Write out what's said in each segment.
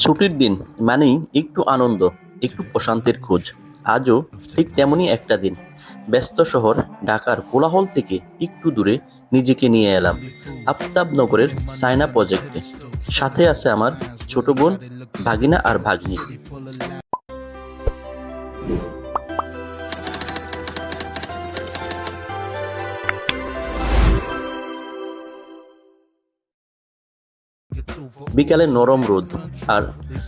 ছুটির দিন মানেই একটু আনন্দ, একটু প্রশান্তির খোঁজ। আজও ঠিক তেমনই একটা দিন। ব্যস্ত শহর, ঢাকার কোলাহল থেকে একটু দূরে নিজেকে নিয়ে এলাম। আফতাবনগরের সাইনা প্রজেক্টে। সাথে আছে আমার ছোট বোন ভাগিনা আর ভাগ্নি। বিকালে নরম রোদ আর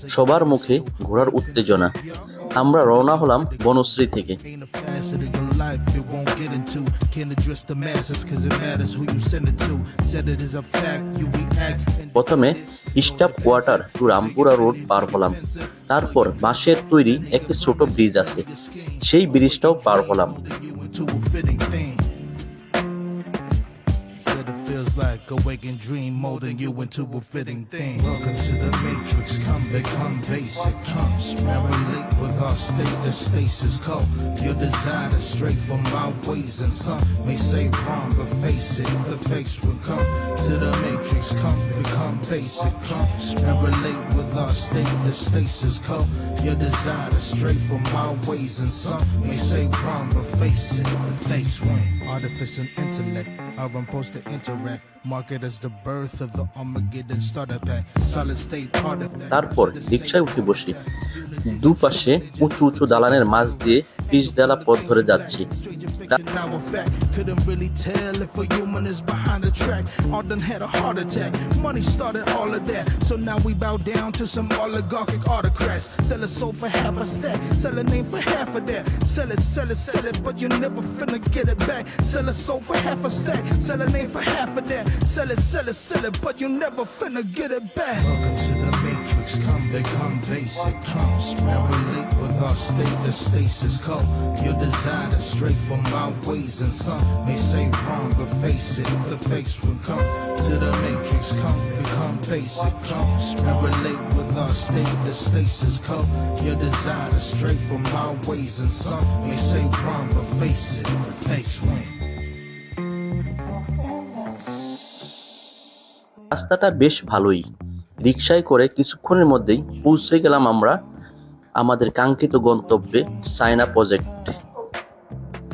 সবার মুখে ঘোরার উত্তেজনা। আমরা রওনা হলাম বনশ্রী থেকে। প্রথমে staff quarter to Rampura road পার হলাম। তারপর বাঁশের তৈরি একটি ছোট ব্রিজ আছে। সেই ব্রিজটাও পার হলাম। Feels like a waking dream, molding you into a fitting thing. Welcome to the matrix, come become basic. Come marinate with our state, the stasis code. Your design is straight from my ways, and some may say wrong, but face it, the face will come. To the matrix, come become basic. Come relate with our state, the stasis code. Your design is straight from my ways, and some may say wrong, but face it, the face win. Artifice and intellect supposed to interact. Market as the birth of the Armageddon startup pack. Solid state artifact. তারপর রিক্সায় উঠে বসি দুপাশে উঁচু উঁচু দালানের মাঝ দিয়ে pitch দেলা পথ ধরে যাচ্ছি Fiction, now a fact. Couldn't really tell if a human is behind the track. All done had a heart attack. Money started all of that. So now we bow down to some oligarchic autocrats. Sell a soul for half a stack. Sell a name for half of that. Sell it, sell it, sell it, but you never finna get it back. Sell a soul for half a stack. Sell a name for half of that. Sell it, sell it, sell it, but you never finna get it back. Welcome to the matrix. Come become basic. Come with our state, the stasis code. Your design is straight from my ways, and some may say wrong, but face it, the face will come. To the matrix, come become basic. Come and relate with our state, the stasis code. Your design is straight from my ways, and some may say wrong, but face it, the face win. রাস্তাটা বেশ ভালোই রিক্সায় করে কিছুক্ষণের মধ্যেই পৌঁছে গেলাম আমরা আমাদের কাঙ্ক্ষিত গন্তব্যে সাইনা প্রজেক্ট।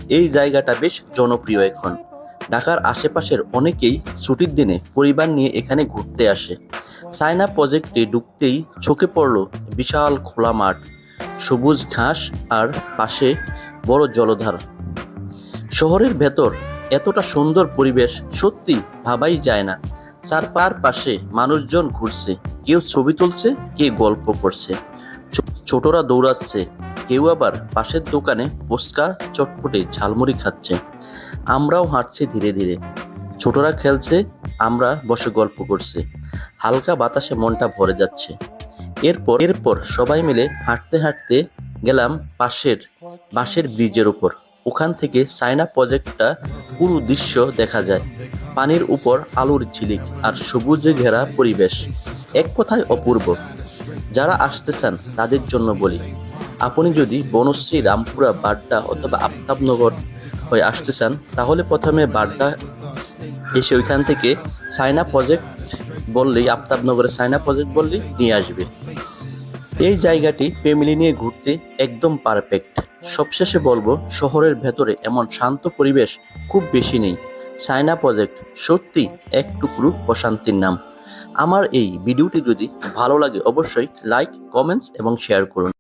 এই জায়গাটা বেশ জনপ্রিয় এখন। ঢাকার আশেপাশের অনেকেই ছুটির দিনে পরিবার নিয়ে এখানে ঘুরতে আসে। সাইনা প্রজেক্টে ঢুকতেই চোখে পড়ল বিশাল খোলা মাঠ, সবুজ ঘাস আর পাশে বড় জলধার। শহরের ভেতর এতটা সুন্দর পরিবেশ সত্যি ভাবাই যায় না। চারপার পাশে মানুষজন ঘুরছে, কেউ ছবি তুলছে কে গল্প করছে। ছোটরা দৌড়াচ্ছে। কেউ আবার পাশের দোকানে ফুচকা চটপটে ঝালমুড়ি খাচ্ছে। আমরাও হাঁটছি ধীরে ধীরে। ছোটরা খেলছে, আমরা বসে গল্প করছি। হালকা বাতাসে মনটা ভরে যাচ্ছে। এরপর এরপর সবাই মিলে হাঁটতে হাঁটতে গেলাম পাশের বাঁশের ব্রিজের উপর। ওখান থেকে সাইনা প্রজেক্টটা পুরো দৃশ্য দেখা যায়। পানির উপর আলোর ঝিলিক আর সবুজে ঘেরা পরিবেশ। এক কথায় অপূর্ব। যারা আসতে চান, তাদের জন্য বলি, আপনি যদি বনশ্রী রামপুরা বাড্ডা অথবা আফতাবনগর হয়ে আসতে চান, তাহলে প্রথমে বাড্ডা এসে ওইখান থেকে সাইনা প্রজেক্ট বললেই, আফতাবনগরের সাইনা প্রজেক্ট বললেই নিয়ে আসবে। এই জায়গাটি ফ্যামিলি নিয়ে ঘুরতে একদম পারফেক্ট। সবশেষে বলব, শহরের ভেতরে এমন শান্ত পরিবেশ খুব বেশি নেই। সাইনা প্রজেক্ট সত্যি এক টুকরো প্রশান্তির নাম। আমার এই ভিডিওটি যদি ভালো লাগে অবশ্যই লাইক কমেন্টস এবং শেয়ার করুন।